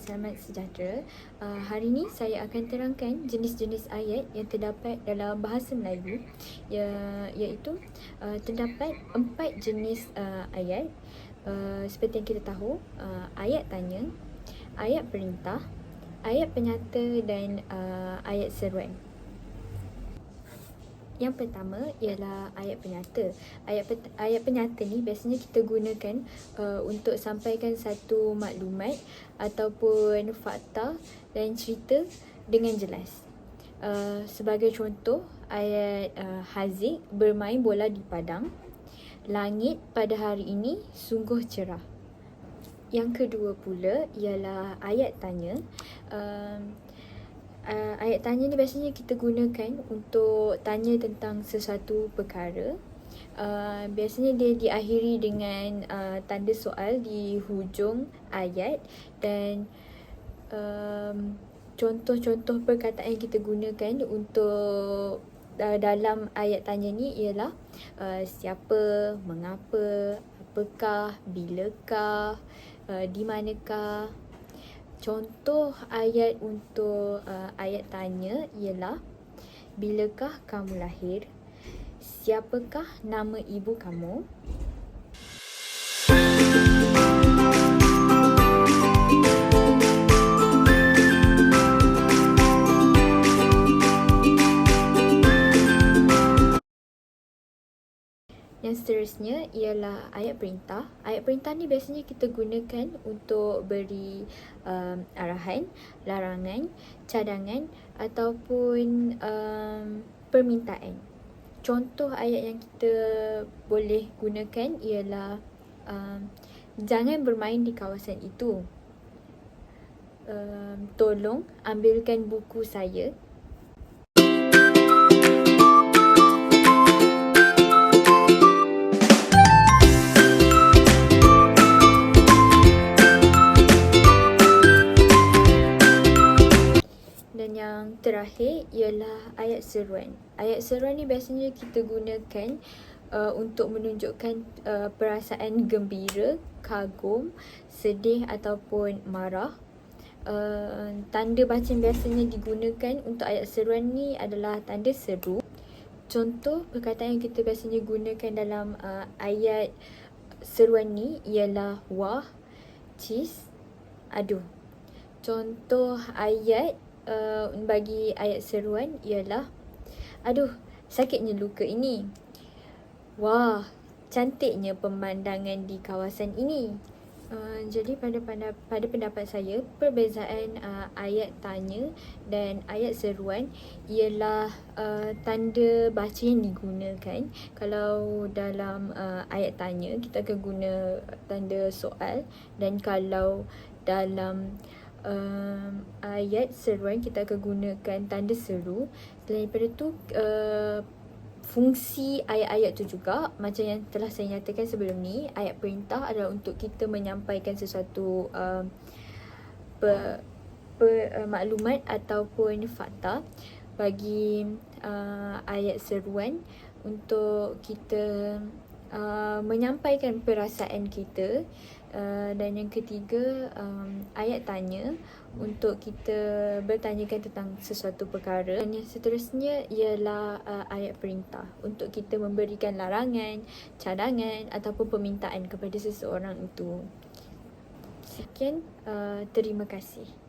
selamat sejahtera. Uh, hari ini saya akan terangkan jenis-jenis ayat yang terdapat dalam bahasa Melayu ya, iaitu uh, terdapat empat jenis uh, ayat uh, seperti yang kita tahu uh, ayat tanya, ayat perintah, ayat penyata dan uh, ayat seruan. Yang pertama ialah ayat penyata. Ayat pe- ayat penyata ni biasanya kita gunakan uh, untuk sampaikan satu maklumat ataupun fakta dan cerita dengan jelas. Uh, sebagai contoh, ayat uh, Haziq bermain bola di padang. Langit pada hari ini sungguh cerah. Yang kedua pula ialah ayat tanya. Uh, uh, ayat tanya ni biasanya kita gunakan untuk tanya tentang sesuatu perkara. Uh, biasanya dia diakhiri dengan uh, tanda soal di hujung ayat dan um, contoh-contoh perkataan yang kita gunakan untuk uh, dalam ayat tanya ni ialah uh, siapa, mengapa, apakah, bilakah, uh, di manakah, Contoh ayat untuk uh, ayat tanya ialah Bilakah kamu lahir? Siapakah nama ibu kamu? Yang seterusnya ialah ayat perintah. Ayat perintah ni biasanya kita gunakan untuk beri um, arahan, larangan, cadangan ataupun um, permintaan. Contoh ayat yang kita boleh gunakan ialah um, jangan bermain di kawasan itu. Um, tolong ambilkan buku saya yang terakhir ialah ayat seruan. Ayat seruan ni biasanya kita gunakan uh, untuk menunjukkan uh, perasaan gembira, kagum, sedih ataupun marah. Uh, tanda bacaan biasanya digunakan untuk ayat seruan ni adalah tanda seru. Contoh perkataan yang kita biasanya gunakan dalam uh, ayat seruan ni ialah wah, cis, aduh. Contoh ayat uh, bagi ayat seruan ialah Aduh, sakitnya luka ini. Wah, cantiknya pemandangan di kawasan ini. Uh, jadi pada, pada pada pendapat saya perbezaan uh, ayat tanya dan ayat seruan ialah uh, tanda baca yang digunakan. Kalau dalam uh, ayat tanya kita akan guna tanda soal dan kalau dalam um, ayat seruan kita akan gunakan tanda seru. Selain daripada tu uh, fungsi ayat-ayat tu juga macam yang telah saya nyatakan sebelum ni, ayat perintah adalah untuk kita menyampaikan sesuatu uh, per, per, uh, maklumat ataupun fakta bagi uh, ayat seruan untuk kita uh, menyampaikan perasaan kita Uh, dan yang ketiga um, ayat tanya untuk kita bertanyakan tentang sesuatu perkara dan yang seterusnya ialah uh, ayat perintah untuk kita memberikan larangan, cadangan ataupun permintaan kepada seseorang itu. Sekian, uh, terima kasih.